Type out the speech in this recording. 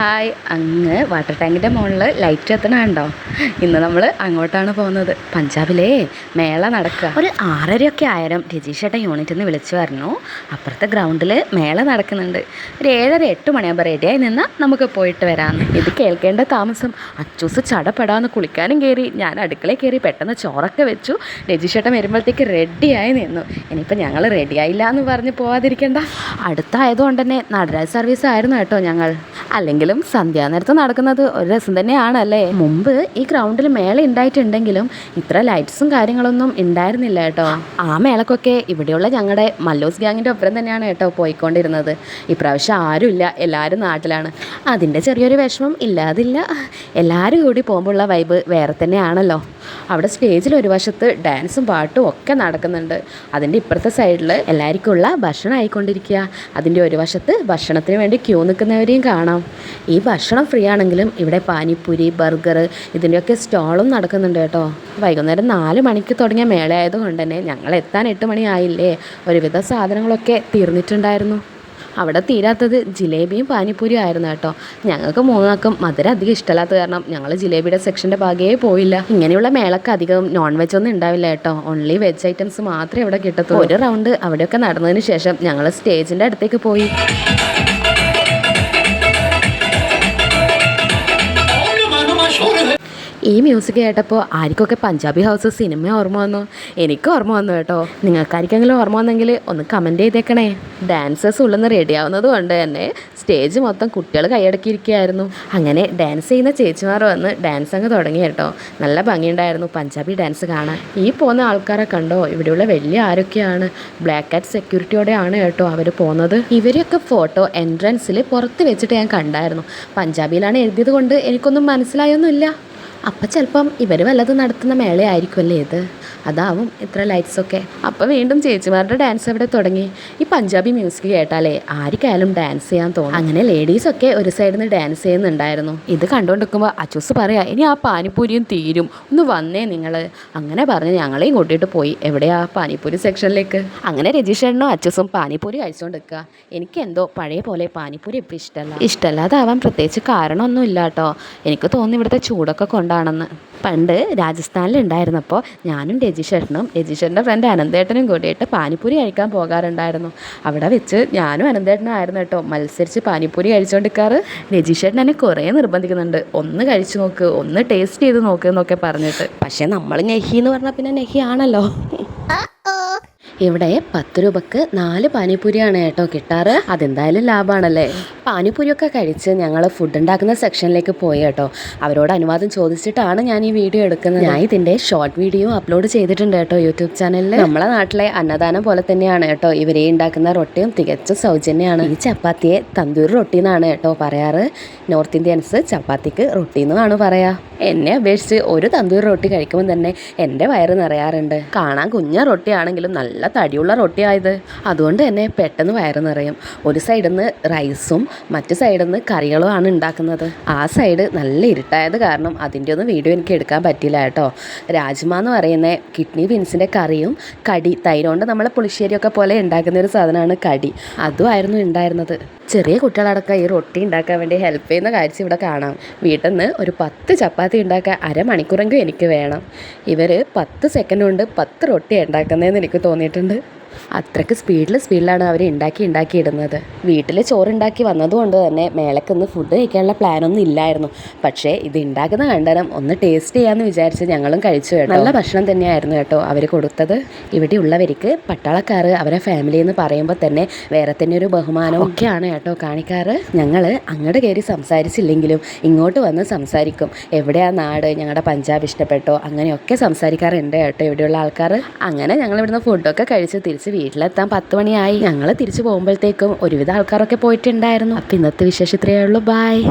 Hi. അങ്ങ് water ടാങ്കിന്റെ മുകളിൽ ലൈറ്റ് എത്തണുണ്ടോ ഇന്ന് നമ്മൾ അങ്ങോട്ടാണ് പോകുന്നത്. പഞ്ചാബിലേ മേള നടക്കുക ഒരു ആറരയൊക്കെ ആയിരം രജീഷേട്ടൻ യൂണിറ്റിൽ നിന്ന് വിളിച്ചു പറഞ്ഞു. അപ്പുറത്തെ ഗ്രൗണ്ടിൽ മേള നടക്കുന്നുണ്ട്. ഒരു ഏഴര എട്ട് മണിയാകുമ്പോൾ റെഡിയായി നിന്നാൽ നമുക്ക് പോയിട്ട് വരാം ഇത് കേൾക്കേണ്ട താമസം. അച്ചൂസ് ചടപ്പെടാന്ന് കുളിക്കാനും കയറി ഞാൻ അടുക്കളയിൽ കയറി പെട്ടെന്ന് ചോറൊക്കെ വെച്ചു. രജീഷേട്ടൻ വരുമ്പോഴത്തേക്ക് റെഡിയായി നിന്നു. ഇനിയിപ്പോൾ ഞങ്ങൾ റെഡിയായില്ല എന്ന് പറഞ്ഞ് പോവാതിരിക്കേണ്ട. അടുത്തായതുകൊണ്ട് തന്നെ നടരാജ് സർവീസ് ആയിരുന്നു കേട്ടോ ഞങ്ങൾ. അല്ലെങ്കിലും സന്ധ്യാനേരത്ത് നടക്കുന്നത് ഒരു രസം തന്നെയാണ് അല്ലേ മുമ്പ് ഈ ഗ്രൗണ്ടിൽ മേള ഉണ്ടായിട്ടുണ്ടെങ്കിലും ഇത്ര ലൈറ്റ്സും കാര്യങ്ങളൊന്നും ഉണ്ടായിരുന്നില്ല കേട്ടോ. ആ മേളക്കൊക്കെ ഇവിടെയുള്ള ഞങ്ങളുടെ മല്ലോസ് ഗ്യാങ്ങിന്റെ ഒപ്പം തന്നെയാണ് കേട്ടോ പോയിക്കൊണ്ടിരുന്നത്. ഇപ്രാവശ്യം ആരുമില്ല എല്ലാവരും നാട്ടിലാണ്. അതിന്റെ ചെറിയൊരു വിഷമം ഇല്ലാതില്ല. എല്ലാവരും കൂടി പോകുമ്പോഴുള്ള വൈബ് വേറെ തന്നെയാണല്ലോ. അവിടെ സ്റ്റേജിൽ ഒരു വശത്ത് ഡാൻസും പാട്ടും ഒക്കെ നടക്കുന്നുണ്ട്. അതിന്റെ ഇപ്പുറത്തെ സൈഡിൽ എല്ലാവർക്കും ഉള്ള ഭക്ഷണം ആയിക്കൊണ്ടിരിക്കുക. അതിന്റെ ഒരു വശത്ത് ഭക്ഷണത്തിന് വേണ്ടി ക്യൂ നിൽക്കുന്നവരെയും കാണാം. ഈ ഭക്ഷണം ഫ്രീ ആണെങ്കിലും ഇവിടെ പാനിപ്പൂരി ബർഗർ ഇതിന്റെയൊക്കെ സ്റ്റോളും നടക്കുന്നുണ്ട് കേട്ടോ. വൈകുന്നേരം നാല് മണിക്ക് തുടങ്ങിയ മേള ആയതുകൊണ്ട് തന്നെ ഞങ്ങൾ എത്താൻ എട്ട് മണിയായില്ലേ? ഒരുവിധ സാധനങ്ങളൊക്കെ തീർന്നിട്ടുണ്ടായിരുന്നു. അവിടെ തീരാത്തത് ജിലേബിയും പാനിപ്പൂരിയും ആയിരുന്നു കേട്ടോ. ഞങ്ങൾക്ക് മൂന്നാൾക്കും മധുരം അധികം ഇഷ്ടമല്ലാത്ത കാരണം ഞങ്ങൾ ജിലേബിയുടെ സെക്ഷന്റെ ഭാഗേ പോയില്ല. ഇങ്ങനെയുള്ള മേളക്ക് അധികം നോൺ വെജ് ഒന്നും ഉണ്ടാവില്ല കേട്ടോ. ഓൺലി വെജ് ഐറ്റംസ് മാത്രമേ ഇവിടെ കിട്ടത്തുള്ളൂ. ഒരു റൗണ്ട് അവിടെയൊക്കെ നടന്നതിന് ശേഷം ഞങ്ങൾ സ്റ്റേജിന്റെ അടുത്തേക്ക് പോയി. really? ഈ മ്യൂസിക് കേട്ടപ്പോൾ ആർക്കൊക്കെ പഞ്ചാബി ഹൗസ് സിനിമ ഓർമ്മ വന്നു? എനിക്ക് ഓർമ്മ വന്നു കേട്ടോ. നിങ്ങൾക്കാർക്കെങ്കിലും ഓർമ്മ വന്നെങ്കിൽ ഒന്ന് കമന്റ് ചെയ്തേക്കണേ. ഡാൻസേഴ്സ് ഉള്ളെന്ന് നിന്ന് റെഡി ആവുന്നത് കൊണ്ട് തന്നെ സ്റ്റേജ് മൊത്തം കുട്ടികൾ കൈയടക്കിയിരിക്കുകയായിരുന്നു. അങ്ങനെ ഡാൻസ് ചെയ്യുന്ന ചേച്ചിമാർ വന്ന് ഡാൻസ് അങ്ങ് തുടങ്ങി കേട്ടോ. നല്ല ഭംഗിയുണ്ടായിരുന്നു പഞ്ചാബി ഡാൻസ് കാണാൻ. ഈ പോകുന്ന ആൾക്കാരെ കണ്ടോ? ഇവിടെയുള്ള വലിയ ആരൊക്കെയാണ്? ബ്ലാക്ക് ആറ്റ് സെക്യൂരിറ്റിയോടെയാണ് കേട്ടോ അവർ പോകുന്നത്. ഇവരെയൊക്കെ ഫോട്ടോ എൻട്രൻസിൽ പുറത്ത് വെച്ചിട്ട് ഞാൻ കണ്ടായിരുന്നു. പഞ്ചാബിയിലാണ് എഴുതിയത് കൊണ്ട് എനിക്കൊന്നും മനസ്സിലായൊന്നുമില്ല. അപ്പം ചിലപ്പം ഇവർ വല്ലതും നടത്തുന്ന മേളയായിരിക്കുമല്ലേ ഇത്? അതാവും ഇത്ര ലൈറ്റ്സൊക്കെ അപ്പം വീണ്ടും ചേച്ചിമാരുടെ ഡാൻസ് അവിടെ തുടങ്ങി? ഈ പഞ്ചാബി മ്യൂസിക് കേട്ടാലേ ആർക്കായാലും ഡാൻസ് ചെയ്യാൻ തോന്നും. അങ്ങനെ ലേഡീസൊക്കെ ഒരു സൈഡിൽ നിന്ന് ഡാൻസ് ചെയ്യുന്നുണ്ടായിരുന്നു. ഇത് കണ്ടുകൊണ്ടിരിക്കുമ്പോൾ അച്ചൂസ് പറയാ ഇനി ആ പാനിപ്പൂരിയും തീരും. ഒന്ന് വന്നേ നിങ്ങൾ അങ്ങനെ പറഞ്ഞ് ഞങ്ങളെയും കൂട്ടിയിട്ട് പോയി. എവിടെയാ പാനിപ്പൂരി സെക്ഷനിലേക്ക് അങ്ങനെ രജീഷേട്ടനും അച്ചൂസും പാനിപ്പൂരി കഴിച്ചുകൊണ്ടിരിക്കുക എനിക്ക് എന്തോ പഴയ പോലെ പാനിപ്പൂരി ഇപ്പം ഇഷ്ടമല്ല ഇഷ്ടമല്ലാതാവാൻ പ്രത്യേകിച്ച് കാരണമൊന്നും ഇല്ല കേട്ടോ എനിക്ക് തോന്നുന്നു ഇവിടുത്തെ ചൂടൊക്കെ കൊണ്ടാണെന്ന്. പണ്ട് രാജസ്ഥാനിൽ ഉണ്ടായിരുന്നപ്പോൾ ഞാനും രജിഷേട്ടനും രജിഷേട്ടന്റെ ഫ്രണ്ട് അനന്തേട്ടനും കൂടിയിട്ട് പാനിപ്പൂരി കഴിക്കാൻ പോകാറുണ്ടായിരുന്നു. അവിടെ വെച്ച് ഞാനും അനന്തേട്ടനും ആയിരുന്നു കേട്ടോ. മത്സരിച്ച് പാനിപ്പൂരി കഴിച്ചുകൊണ്ടിരിക്കാറ് രജിഷേട്ടൻ എന്നെ കുറേ നിർബന്ധിക്കുന്നുണ്ട്. ഒന്ന് കഴിച്ചു നോക്ക് ഒന്ന് ടേസ്റ്റ് ചെയ്ത് നോക്ക് എന്നൊക്കെ പറഞ്ഞിട്ട്. പക്ഷേ നമ്മൾ നെഹി എന്ന് പറഞ്ഞാൽ പിന്നെ നെഹി ആണല്ലോ. ഇവിടെ പത്ത് രൂപക്ക് നാല് പാനിപ്പൂരിയാണ് കേട്ടോ കിട്ടാറ്. അതെന്തായാലും ലാഭമാണല്ലേ പാനിപ്പൂരിയൊക്കെ കഴിച്ച് ഞങ്ങൾ ഫുഡ് ഉണ്ടാക്കുന്ന സെക്ഷനിലേക്ക് പോയി കേട്ടോ. അവരോട് അനുവാദം ചോദിച്ചിട്ടാണ് ഞാൻ ഈ വീഡിയോ എടുക്കുന്നത്. ഞാൻ ഇതിന്റെ ഷോർട്ട് വീഡിയോ അപ്ലോഡ് ചെയ്തിട്ടുണ്ട് കേട്ടോ യൂട്യൂബ് ചാനലിൽ നമ്മളെ നാട്ടിലെ അന്നദാനം പോലെ തന്നെയാണ് കേട്ടോ. ഇവരെ ഉണ്ടാക്കുന്ന റൊട്ടിയും തികച്ചും സൗജന്യമാണ് ഈ ചപ്പാത്തിയെ തന്തൂരി റൊട്ടി എന്നാണ് കേട്ടോ പറയാറ്. നോർത്ത് ഇന്ത്യൻസ് ചപ്പാത്തിക്ക് റൊട്ടി എന്നാണ് പറയാ. എന്നെ അപേക്ഷിച്ച് ഒരു തന്തൂരി റൊട്ടി കഴിക്കുമ്പോൾ തന്നെ എന്റെ വയറ് നിറയാറുണ്ട്. കാണാൻ കുഞ്ഞ റൊട്ടിയാണെങ്കിലും നല്ല തടിയുള്ള റൊട്ടിയായത്. അതുകൊണ്ട് തന്നെ പെട്ടെന്ന് വയറ് നിറയും. ഒരു സൈഡിൽ നിന്ന് റൈസും മറ്റു സൈഡിൽ നിന്ന് കറികളുമാണ് ഉണ്ടാക്കുന്നത്. ആ സൈഡ് നല്ല ഇരുട്ടായത് കാരണം അതിന്റെ ഒന്നും വീഡിയോ എനിക്ക് എടുക്കാൻ പറ്റില്ല കേട്ടോ. രാജ്മ എന്ന് പറയുന്ന കിഡ്നി ബീൻസിന്റെ കറിയും കടി തൈരോണ്ട് നമ്മളെ പുളിശ്ശേരിയൊക്കെ പോലെ ഉണ്ടാക്കുന്ന ഒരു സാധനമാണ് കടി. അതുമായിരുന്നു ഉണ്ടായിരുന്നത്. ചെറിയ കുട്ടികളടക്കം ഈ റൊട്ടി ഉണ്ടാക്കാൻ വേണ്ടി ഹെൽപ്പ് ചെയ്യുന്ന കാഴ്ച ഇവിടെ കാണാം. വീട്ടിൽ നിന്ന് ഒരു പത്ത് ചപ്പാത്തി ഉണ്ടാക്കാൻ അരമണിക്കൂറെങ്കിലും എനിക്ക് വേണം. ഇവർ പത്ത് സെക്കൻഡ് കൊണ്ട് പത്ത് റൊട്ടി ഉണ്ടാക്കുന്നതെന്ന് എനിക്ക് തോന്നിയിട്ടുണ്ട്. അത്രയ്ക്ക് സ്പീഡിൽ സ്പീഡിലാണ് അവർ ഉണ്ടാക്കി ഇടുന്നത് വീട്ടിൽ ചോറുണ്ടാക്കി വന്നതുകൊണ്ട് തന്നെ മേളക്കൊന്ന് ഫുഡ് കഴിക്കാനുള്ള പ്ലാനൊന്നും ഇല്ലായിരുന്നു. പക്ഷേ ഇത് ഉണ്ടാക്കുന്ന കണ്ടനം ഒന്ന് ടേസ്റ്റ് ചെയ്യാമെന്ന് വിചാരിച്ച് ഞങ്ങളും കഴിച്ചു കേട്ടോ. നല്ല ഭക്ഷണം തന്നെയായിരുന്നു കേട്ടോ അവർ കൊടുത്തത്. ഇവിടെ ഉള്ളവർക്ക് പട്ടാളക്കാർ അവരെ ഫാമിലി എന്ന് പറയുമ്പോൾ തന്നെ വേറെ തന്നെ ഒരു ബഹുമാനം ഒക്കെയാണ് കേട്ടോ കാണിക്കാറ്. ഞങ്ങൾ അങ്ങോട്ട് കയറി സംസാരിച്ചില്ലെങ്കിലും ഇങ്ങോട്ട് വന്ന് സംസാരിക്കും. എവിടെയാ നാട്? ഞങ്ങളുടെ പഞ്ചാബ് ഇഷ്ടപ്പെട്ടോ? അങ്ങനെയൊക്കെ സംസാരിക്കാറുണ്ട് കേട്ടോ ഇവിടെയുള്ള ആൾക്കാർ അങ്ങനെ ഞങ്ങൾ ഇവിടുന്ന് ഫുഡൊക്കെ കഴിച്ച് തിരിച്ച് വീട്ടിലെത്താൻ പത്ത് മണിയായി. ഞങ്ങൾ തിരിച്ചു പോകുമ്പോഴത്തേക്കും ഒരുവിധ ആൾക്കാരൊക്കെ പോയിട്ടുണ്ടായിരുന്നു. അപ്പം ഇന്നത്തെ വിശേഷം ഇത്രയേ ഉള്ളൂ. ബായ്